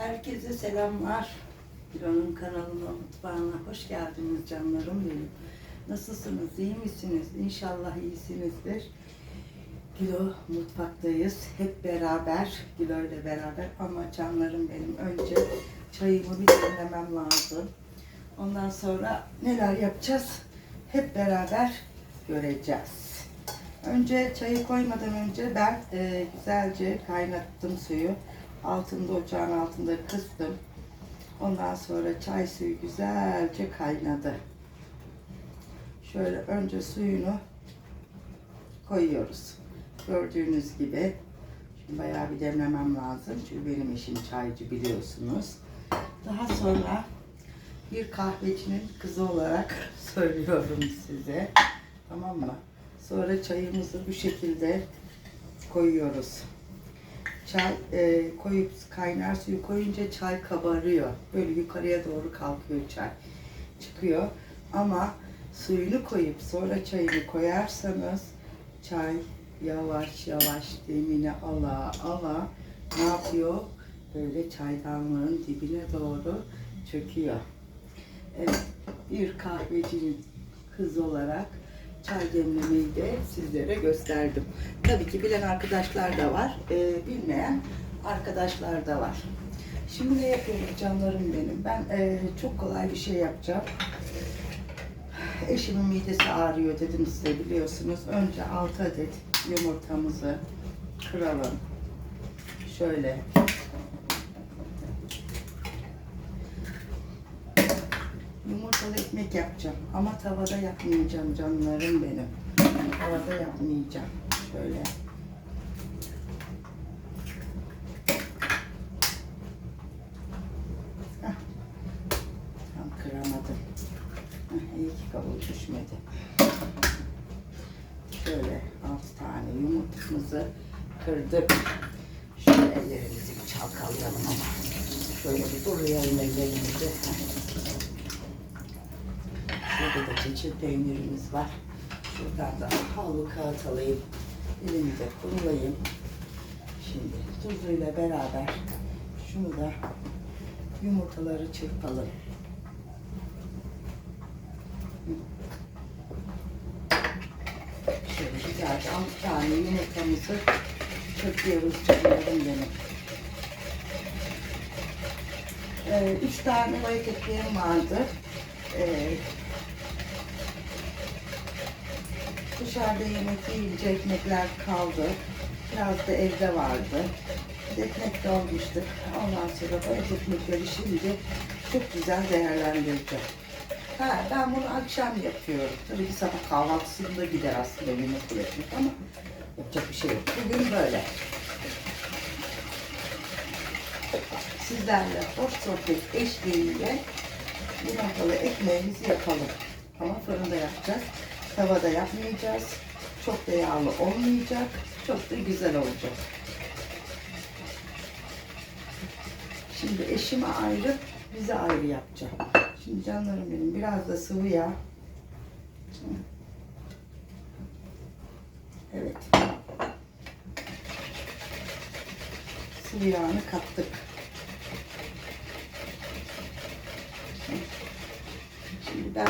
Herkese selamlar. Kilo'nun kanalına, mutfağına hoş geldiniz canlarım benim. Nasılsınız, iyi misiniz? İnşallah iyisinizdir. Kilo mutfaktayız. Hep beraber, Kilo ile beraber ama canlarım benim. Önce çayımı bir demlemem lazım. Ondan sonra neler yapacağız? Hep beraber göreceğiz. Önce çayı koymadan önce ben e, güzelce kaynattım suyu. Altında ocağın altında kıstım. Ondan sonra çay suyu güzelce kaynadı. Şöyle önce suyunu koyuyoruz. Gördüğünüz gibi. Şimdi bayağı bir demlemem lazım. Çünkü benim eşim çaycı biliyorsunuz. Daha sonra bir kahvecinin kızı olarak söylüyorum size. Tamam mı? Sonra çayımızı bu şekilde koyuyoruz. Çay e, koyup kaynar suyu koyunca çay kabarıyor. Böyle yukarıya doğru kalkıyor çay. Çıkıyor. Ama suyunu koyup sonra çayını koyarsanız çay yavaş yavaş demini ala ala ne yapıyor? Böyle çaydanlığın dibine doğru çöküyor. Evet, bir kahvecinin kızı olarak çay demlemeyi de sizlere gösterdim. Tabii ki bilen arkadaşlar da var, e, bilmeyen arkadaşlar da var. Şimdi ne yapıyorum canlarım benim? Ben e, çok kolay bir şey yapacağım. Eşimin midesi ağrıyor dedim size biliyorsunuz. Önce 6 adet yumurtamızı kıralım. Şöyle Yumurtalı ekmek yapacağım ama tavada yapmayacağım canlarım benim. Tavada yapmayacağım. Şöyle. Hah. Tam kıramadım. Hah, iyi ki kabul düşmedi. Şöyle altı tane yumurtamızı kırdık. Şöyle ellerimizi bir çalkalayalım ama. Şöyle bir durlayalım ellerimizi. Burada da çeçil peynirimiz var. Şuradan da havlu kağıt alayım. Elimi de kurulayım. Şimdi tuzuyla beraber şunu da yumurtaları çırpalım. Şöyle güzelce altı tane yumurtamızı çırpıyoruz canlarım benim. Ee, üç tane bayık ekmeğim vardı. Ee, dışarıda yemek yiyince ekmekler kaldı. Biraz da evde vardı. Ekmek de almıştık. Ondan sonra et ekmekleri şimdi çok güzel değerlendireceğim. Ha, ben bunu akşam yapıyorum. Tabii ki sabah kahvaltısında gider aslında yumurta ekmek ama yapacak bir şey yok. Bugün böyle. Sizlerle hoş sohbet eşliğiyle yumurtalı ekmeğimizi yapalım. Ama fırında yapacağız. Tavada yapmayacağız. Çok da yağlı olmayacak. Çok da güzel olacak. Şimdi eşime ayrı, bize ayrı yapacağım. Şimdi canlarım benim biraz da sıvı yağ. Evet. Sıvı yağını kattık. Şimdi ben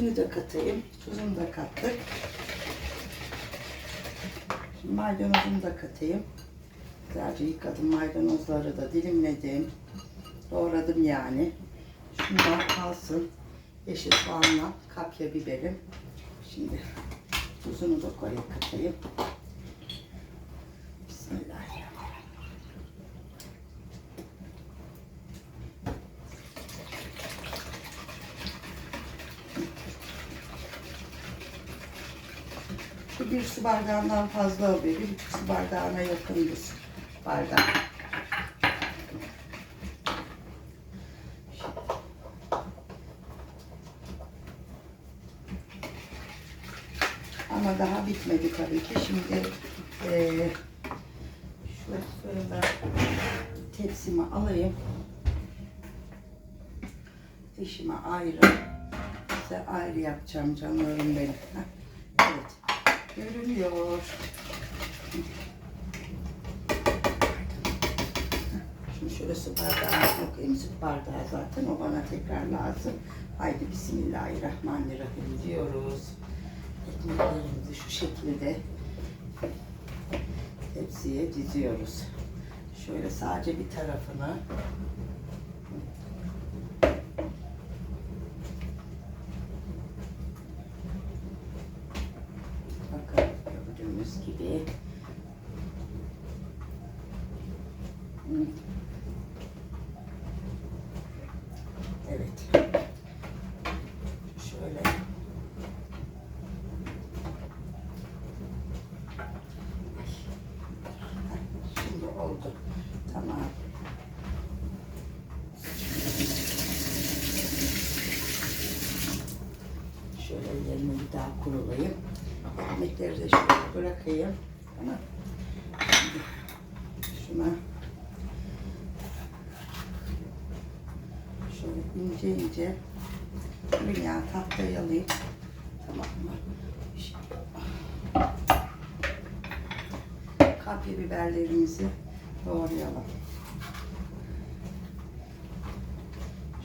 sütünü de katayım. Tuzunu da kattık. Şimdi maydanozunu da katayım. Güzelce yıkadım maydanozları da dilimledim. Doğradım yani. Şundan kalsın. Yeşil soğanla kapya biberim. Şimdi tuzunu da koyup katayım. Bismillahirrahmanirrahim. Bu bir su bardağından fazla oluyor. Bir buçuk su bardağına yakın bir su bardağı. Ama daha bitmedi tabii ki. Şimdi eee şu fırında tepsimi alayım. Eşime ayrı, size ayrı yapacağım canlarım benim. Heh, Evet, görünüyor. Şöyle su bardağına koyayım. Süt bardağı zaten. O bana tekrar lazım. Haydi Bismillahirrahmanirrahim diyoruz. Ekmeklerimizi şu şekilde tepsiye diziyoruz. Şöyle sadece bir tarafını Bakın gördüğünüz gibi Hı. Evet. Şöyle. Heh, Şimdi oldu. Tamam. Şöyle ellerimi bir daha kurulayım. Ekmekleri de şöyle bırakayım. Tamam. Şuna şöyle ince ince bir yağ tahtayı alayım. Tamam mı? Kapya biberlerimizi doğrayalım.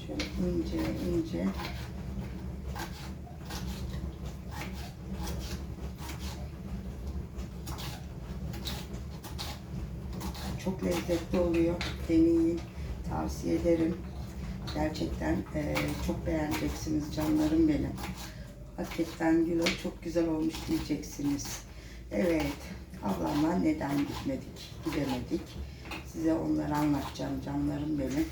Şöyle ince ince Çok lezzetli oluyor. Deneyin. Tavsiye ederim. Gerçekten eee, çok beğeneceksiniz canlarım benim. Hakikaten Gülo çok güzel olmuş diyeceksiniz. Evet. Ablamla neden gitmedik, gidemedik. Size onları anlatacağım canlarım benim.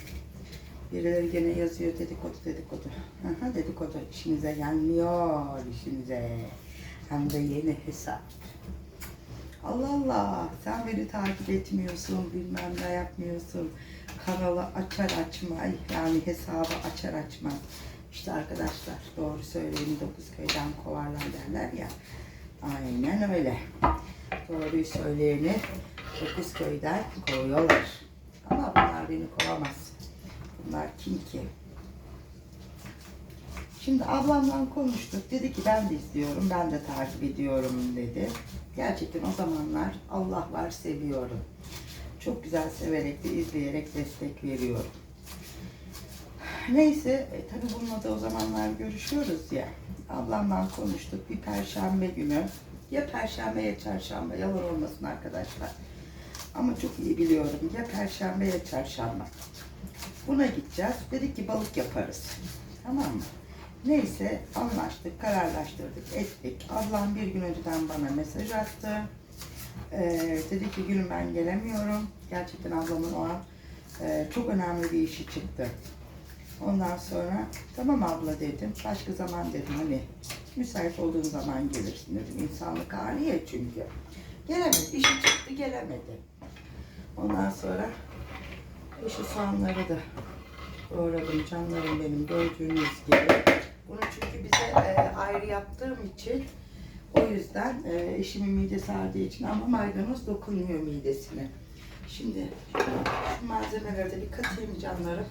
Birileri gene yazıyor dedikodu dedikodu. Aha, dedikodu işinize gelmiyor işinize. Hem de yeni hesap. Allah Allah sen beni takip etmiyorsun bilmem ne yapmıyorsun. Kanalı açar açmay yani hesabı açar açmaz. İşte arkadaşlar doğru söyleyeni dokuz köyden kovarlar derler ya. Aynen öyle. Doğruyu söyleyeni dokuz köyden kovuyorlar. Ama bunlar beni kovamaz. Bunlar kim ki? Şimdi ablamla konuştuk. Dedi ki ben de izliyorum, ben de takip ediyorum dedi. Gerçekten o zamanlar Allah var seviyorum. Çok güzel severek de izleyerek destek veriyorum. Neyse, e, tabii bununla da o zamanlar görüşüyoruz ya. Ablamla konuştuk bir perşembe günü. Ya perşembe ya çarşamba, yalan olmasın arkadaşlar. Ama çok iyi biliyorum ya perşembe ya çarşamba. Buna gideceğiz. Dedik ki balık yaparız. Tamam mı? Neyse anlaştık, kararlaştırdık, ettik. Ablam bir gün önceden bana mesaj attı. Ee, dedi ki gülüm ben gelemiyorum. Gerçekten ablamın o an e, çok önemli bir işi çıktı. Ondan sonra tamam abla dedim. Başka zaman dedim hani müsait olduğun zaman gelirsin dedim. İnsanlık hali ya çünkü. Gelemedi. işi çıktı gelemedi. Ondan sonra şu soğanları da doğradım canlarım benim gördüğünüz gibi. Bunu çünkü bize e, ayrı yaptığım için o yüzden e, eşimin midesi ağrıdığı için ama maydanoz dokunmuyor midesine. Şimdi şu malzemeleri de bir katayım canlarım.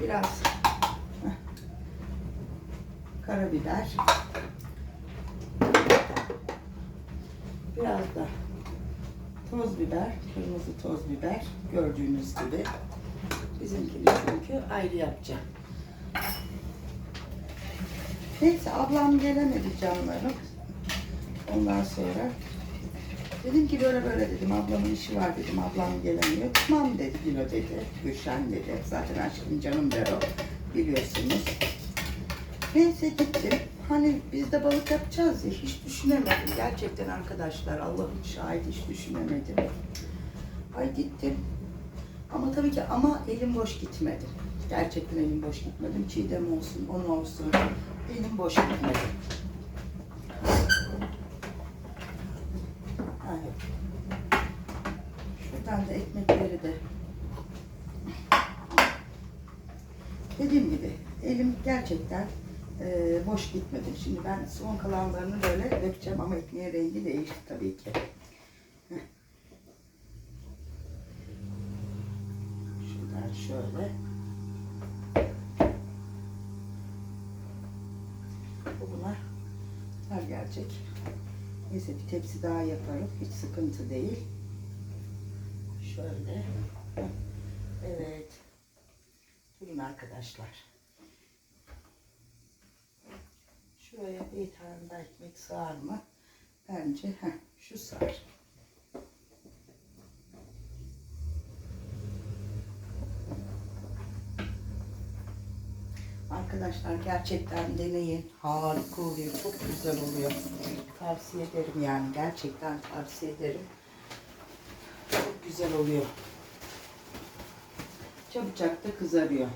Biraz karabiber. Biraz da toz biber, kırmızı toz biber gördüğünüz gibi. Bizimkini çünkü ayrı yapacağım. Neyse ablam gelemedi canlarım. Ondan sonra dedim ki böyle böyle dedim ablamın işi var dedim ablam gelemiyor. Tamam dedi Gülö dedi. Gülşen dedi. Zaten aşkım canım der o. Biliyorsunuz. Neyse gittim. Hani biz de balık yapacağız ya hiç düşünemedim. Gerçekten arkadaşlar Allah'ın şahit hiç düşünemedim. Ay gittim. Ama tabii ki ama elim boş gitmedim. Gerçekten elim boş gitmedim. Çiğdem olsun, on olsun. Elim boş gitmedi. Evet. Şuradan da ekmekleri de. Dediğim gibi elim gerçekten e, boş gitmedi. Şimdi ben son kalanlarını böyle dökeceğim ama ekmeğin rengi değişti tabii ki. Heh. Şuradan şöyle. Bu buna her gelecek. Neyse bir tepsi daha yaparım. Hiç sıkıntı değil. Şöyle. Evet. Durun arkadaşlar. Şuraya bir tane daha ekmek sığar mı? Bence heh, şu sığar. Arkadaşlar gerçekten deneyin. Harika oluyor. Çok güzel oluyor. Tavsiye ederim yani. Gerçekten tavsiye ederim. Çok güzel oluyor. Çabucak da kızarıyor.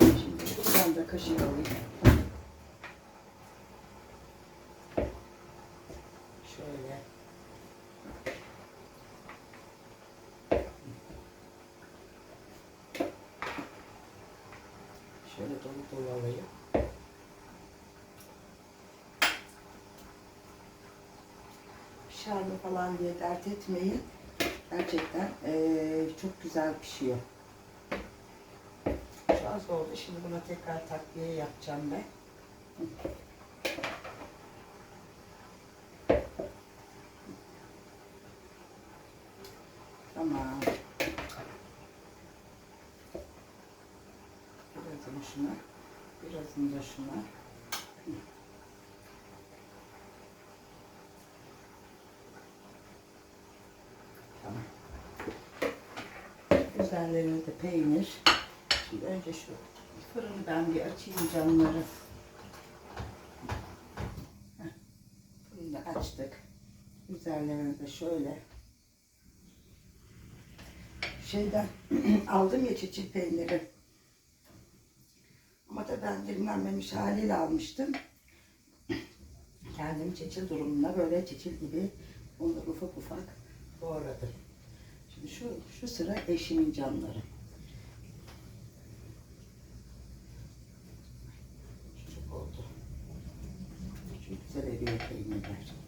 Şimdi şuradan da kaşık alayım. Şöyle. Şöyle dolu dolu alayım. Pişer mi falan diye dert etmeyin. Gerçekten eee, çok güzel pişiyor. Şu az oldu. Şimdi buna tekrar takviye yapacağım ben. Tamam. Birazını şuna, birazını da şuna. Tamam. De peynir. Şimdi önce şu fırını ben bir açayım. Heh. Fırını da açtık. Üzerlerine de şöyle şeyden aldım ya çiçek peyniri. Ama da ben dilimlenmemiş haliyle almıştım. Kendim çeçil durumunda böyle çeçil gibi onları ufak ufak doğradım. Şu, şu sıra eşimin canları. Şu çok oldu. Çok güzel eriyor peynirler.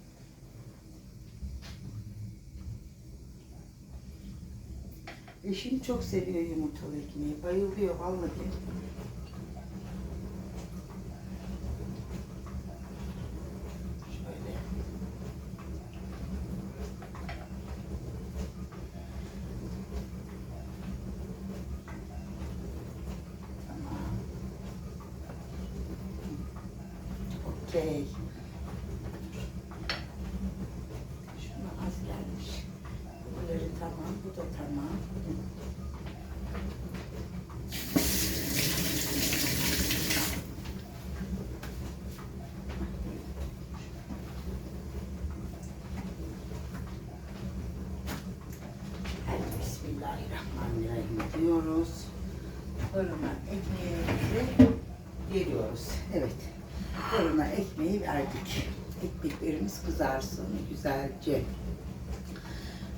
Eşim çok seviyor yumurtalı ekmeği. Bayılıyor vallahi. Şöyle. Tamam. Okey. Şuna az gelmiş. Bunları tamam, bu da tamam. Diyoruz. Fırına ekmeğimizi veriyoruz. Evet. Fırına ekmeği verdik. Ekmeklerimiz kızarsın güzelce.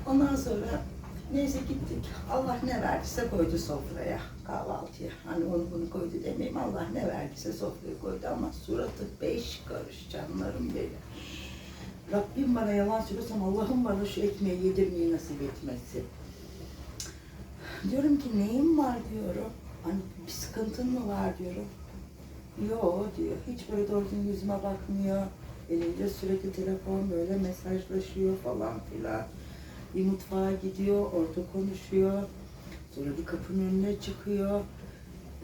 Ondan sonra neyse gittik. Allah ne verdiyse koydu sofraya kahvaltıya. Hani onu bunu koydu demeyeyim. Allah ne verdiyse sofraya koydu ama suratı beş karış canlarım benim. Rabbim bana yalan söylüyorsam Allah'ım bana şu ekmeği yedirmeyi nasip etmesi. Diyorum ki neyim var diyorum. Hani bir sıkıntın mı var diyorum. Yo diyor. Hiç böyle doğru düzgün yüzüme bakmıyor. Elinde sürekli telefon böyle mesajlaşıyor falan filan. Bir mutfağa gidiyor, orada konuşuyor. Sonra bir kapının önüne çıkıyor.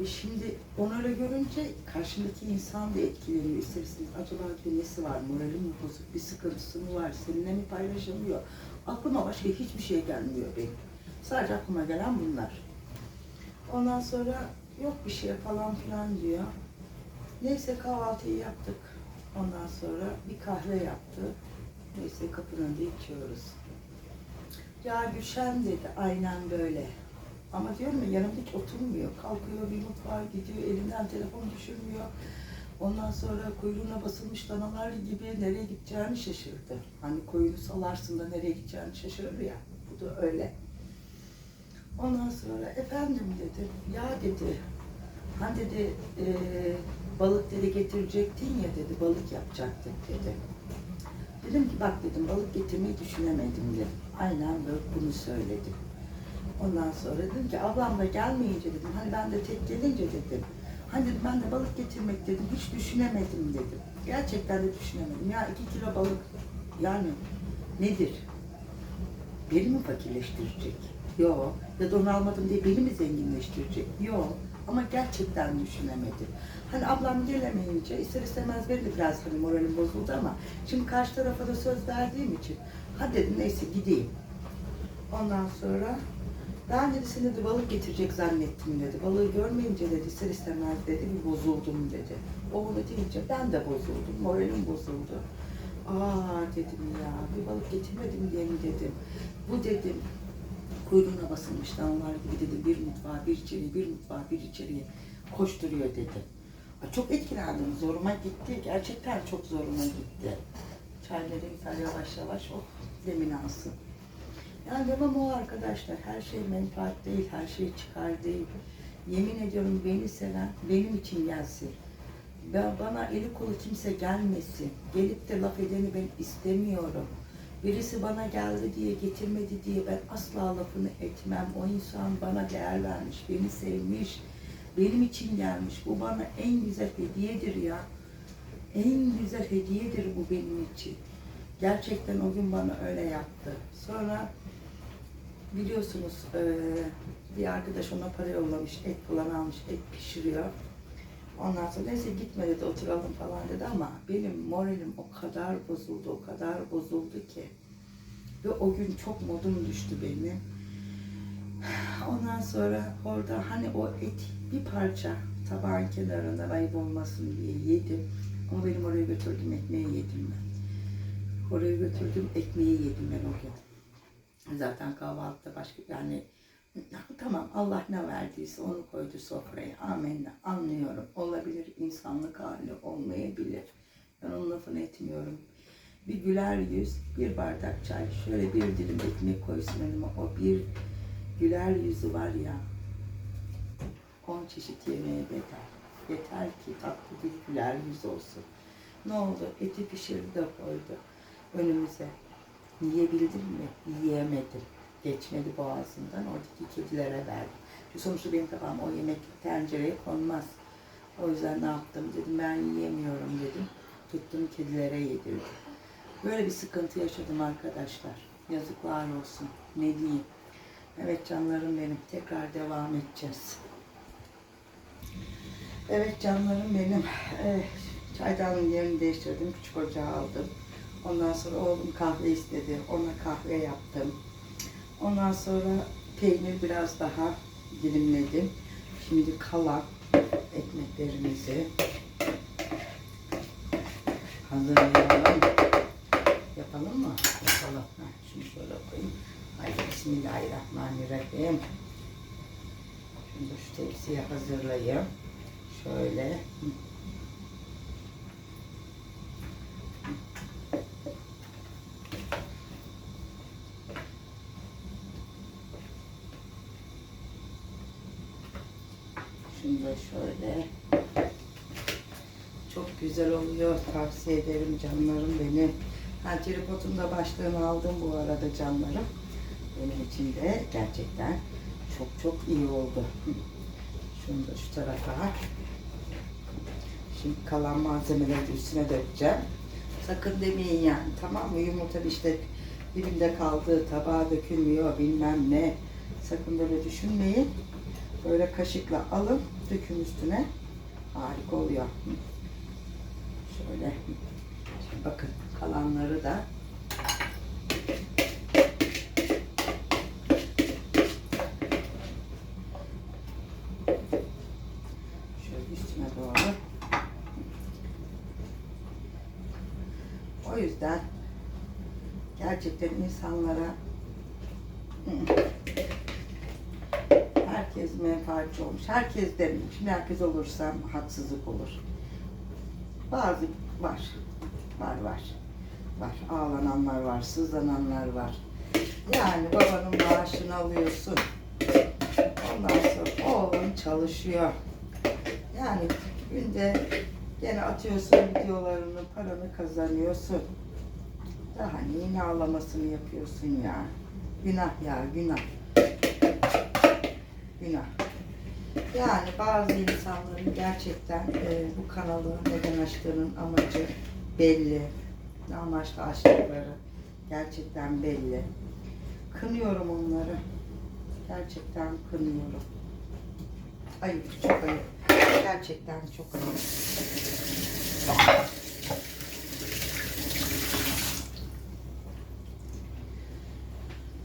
E şimdi onu öyle görünce karşındaki insan da etkileniyor. İster istemez acaba diyor nesi var, morali mi bozuk, bir sıkıntısı mı var, seninle mi paylaşamıyor? Aklıma başka hiçbir şey gelmiyor benim. Sadece aklıma gelen bunlar. Ondan sonra yok bir şey falan filan diyor. Neyse kahvaltıyı yaptık. Ondan sonra bir kahve yaptı. Neyse kapının önünde içiyoruz. Ya Gülşen dedi aynen böyle. Ama diyorum ya yanımda hiç oturmuyor. Kalkıyor bir mutfağa gidiyor elinden telefon düşürmüyor. Ondan sonra kuyruğuna basılmış danalar gibi nereye gideceğini şaşırdı. Hani koyunu salarsın da nereye gideceğini şaşırır ya. Bu da öyle. Ondan sonra efendim dedi. Ya dedi. Hani dedi eee, balık dedi getirecektin ya dedi. Balık yapacaktık dedi. Dedim ki bak dedim balık getirmeyi düşünemedim dedim. Aynen böyle bunu söyledim. Ondan sonra dedim ki ablam da gelmeyince dedim. Hani ben de tek gelince dedim. Hani dedim ben de balık getirmek dedim. Hiç düşünemedim dedim. Gerçekten de düşünemedim. Ya iki kilo balık yani nedir? beni mi fakirleştirecek? Yok. Ya da onu almadım diye beni mi zenginleştirecek? Yok. Ama gerçekten düşünemedi. Hani ablam gelemeyince ister istemez benim de biraz hani moralim bozuldu ama şimdi karşı tarafa da söz verdiğim için hadi dedim neyse gideyim. Ondan sonra ben dedi seni de balık getirecek zannettim dedi. Balığı görmeyince dedi ister istemez dedi bir bozuldum dedi. O onu deyince ben de bozuldum. Moralim bozuldu. Aa dedim ya bir balık getirmedim diye mi dedim. Bu dedim kuyruğuna basılmış damlar gibi dedi bir mutfağa bir içeriye bir mutfağa bir içeriye koşturuyor dedi. Çok etkilendim zoruma gitti gerçekten çok zoruma gitti. Çayları yavaş yavaş oh demini alsın. Yani demem o arkadaşlar her şey menfaat değil her şey çıkar değil. Yemin ediyorum beni seven benim için gelsin. Ben, bana eli kolu kimse gelmesin. Gelip de laf edeni ben istemiyorum. Birisi bana geldi diye getirmedi diye ben asla lafını etmem. O insan bana değer vermiş, beni sevmiş, benim için gelmiş. Bu bana en güzel hediyedir ya. En güzel hediyedir bu benim için. Gerçekten o gün bana öyle yaptı. Sonra biliyorsunuz bir arkadaş ona para yollamış, et falan almış, et pişiriyor. Ondan sonra neyse gitme dedi oturalım falan dedi ama benim moralim o kadar bozuldu, o kadar bozuldu ki. Ve o gün çok modum düştü benim. Ondan sonra orada hani o et bir parça tabağın kenarından ayıp olmasın diye yedim. Ama benim oraya götürdüm ekmeği yedim ben. Oraya götürdüm ekmeği yedim ben o gün. Zaten kahvaltıda başka yani tamam Allah ne verdiyse onu koydu sofraya. Amenna. Anlıyorum. Olabilir. insanlık hali olmayabilir. Ben onun lafını etmiyorum. Bir güler yüz, bir bardak çay, şöyle bir dilim ekmek koysun önüme. O bir güler yüzü var ya. On çeşit yemeğe bedel. Yeter ki tatlı bir güler yüz olsun. Ne oldu? Eti pişirdi de koydu önümüze. Yiyebildim mi? Yiyemedim. Geçmedi boğazından. Oradaki kedilere verdim. Çünkü sonuçta benim tabağım o yemek tencereye konmaz. O yüzden ne yaptım dedim ben yiyemiyorum dedim. Tuttum kedilere yedirdim. Böyle bir sıkıntı yaşadım arkadaşlar. Yazıklar olsun. Ne diyeyim. Evet canlarım benim. Tekrar devam edeceğiz. Evet canlarım benim. Eh, çaydanlığın yerini değiştirdim. Küçük ocağı aldım. Ondan sonra oğlum kahve istedi. Ona kahve yaptım. Ondan sonra peynir biraz daha dilimledim. Şimdi kalan ekmeklerimizi hazırlayalım. Yapalım mı? Yapalım. Ha, şunu şöyle koyayım. Haydi Bismillahirrahmanirrahim. Şimdi şu tepsiye hazırlayayım. Şöyle. Şunu da şöyle. Çok güzel oluyor. Tavsiye ederim canlarım benim. Ha, tripodun da başlığını aldım bu arada canlarım. Benim için de gerçekten çok çok iyi oldu. Şunu da şu tarafa. Şimdi kalan malzemeleri üstüne dökeceğim. Sakın demeyin yani tamam mı? Yumurta işte dibinde kaldığı tabağa dökülmüyor bilmem ne. Sakın böyle düşünmeyin. Böyle kaşıkla alın, dökün üstüne. Harika oluyor. Hı. Şöyle. Şimdi bakın kalanları da şöyle üstüne doğru. O yüzden gerçekten insanlara herkes menfaatçi olmuş. Herkes demeyeyim. Şimdi herkes olursam haksızlık olur. Bazı var. Var var. Var. Ağlananlar var. Sızlananlar var. Yani babanın maaşını alıyorsun. Ondan sonra oğlun çalışıyor. Yani günde gene atıyorsun videolarını, paranı kazanıyorsun. Daha neyin ağlamasını yapıyorsun ya. Günah ya, günah. Günah. Yani bazı insanların gerçekten e, bu kanalı neden açtığının amacı belli. Ne amaçla açtıkları gerçekten belli. Kınıyorum onları. Gerçekten kınıyorum. Ayıp, çok ayıp. Gerçekten çok ayıp.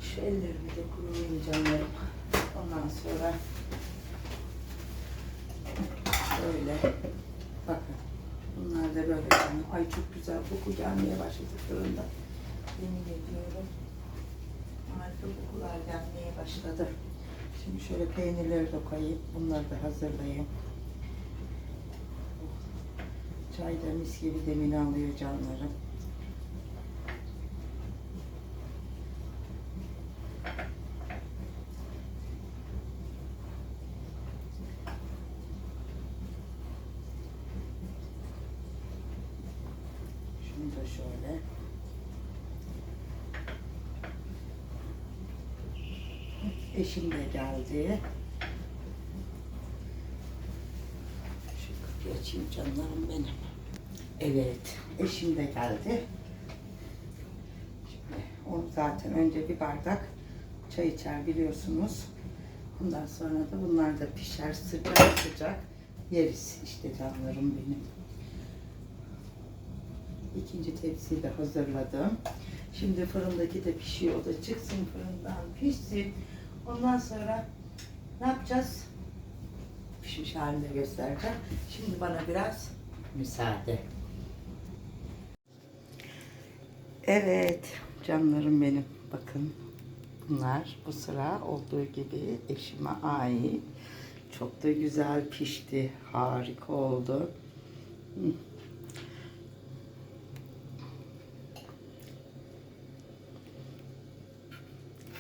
Şu ellerimi de kurulayım canlarım. Ondan sonra böyle bakın. Bunlar da böyle canım. Ay çok güzel koku gelmeye başladı fırında. Yemin ediyorum. Harika kokular gelmeye başladı. Şimdi şöyle peynirleri de koyayım. Bunları da hazırlayayım. Çay da mis gibi demini alıyor canlarım. Şunu da şöyle. Eşim de geldi. Şu kapıyı açayım canlarım benim. Evet, eşim de geldi. Şimdi onu zaten önce bir bardak çay içer biliyorsunuz. Ondan sonra da bunlar da pişer sıcak sıcak yeriz işte canlarım benim. İkinci tepsiyi de hazırladım. Şimdi fırındaki de pişiyor. O da çıksın fırından pişsin. Ondan sonra ne yapacağız? Pişmiş halinde göstereceğim. Şimdi bana biraz müsaade. Evet canlarım benim. Bakın bunlar bu sıra olduğu gibi eşime ait. Çok da güzel pişti. Harika oldu.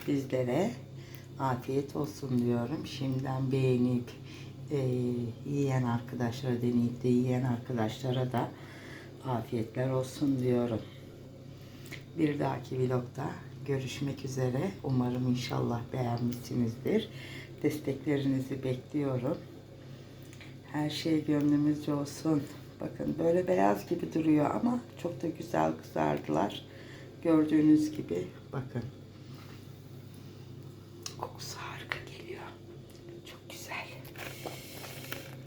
Bizlere afiyet olsun diyorum. Şimdiden beğenip e, yiyen arkadaşlara deneyip de yiyen arkadaşlara da afiyetler olsun diyorum. Bir dahaki vlogda görüşmek üzere. Umarım inşallah beğenmişsinizdir. Desteklerinizi bekliyorum. Her şey gönlümüzce olsun. Bakın böyle beyaz gibi duruyor ama çok da güzel kızardılar. Gördüğünüz gibi bakın. Kokusu harika geliyor. Çok güzel.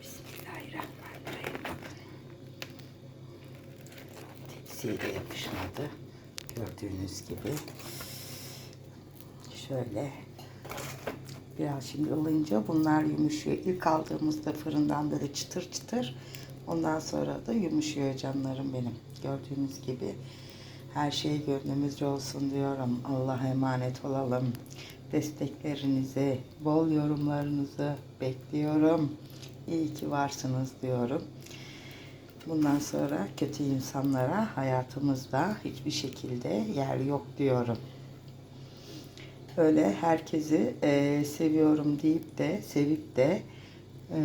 Bismillahirrahmanirrahim. Bakın. Tepsiye de yapışmadı. Gördüğünüz gibi. Şöyle. Biraz şimdi ılınca bunlar yumuşuyor. İlk aldığımızda fırından böyle çıtır çıtır. Ondan sonra da yumuşuyor canlarım benim. Gördüğünüz gibi her şey gönlümüzce olsun diyorum. Allah'a emanet olalım. Desteklerinizi, bol yorumlarınızı bekliyorum. İyi ki varsınız diyorum. Bundan sonra kötü insanlara hayatımızda hiçbir şekilde yer yok diyorum. Öyle herkesi e, seviyorum deyip de sevip de e,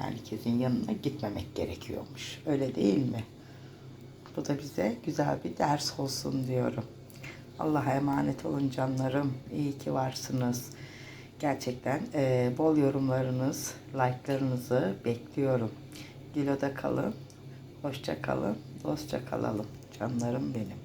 herkesin yanına gitmemek gerekiyormuş. Öyle değil mi? Bu da bize güzel bir ders olsun diyorum. Allah'a emanet olun canlarım. İyi ki varsınız. Gerçekten e, bol yorumlarınız, like'larınızı bekliyorum. Dilo'da kalın. Hoşça kalın. Dostça kalalım. Canlarım benim.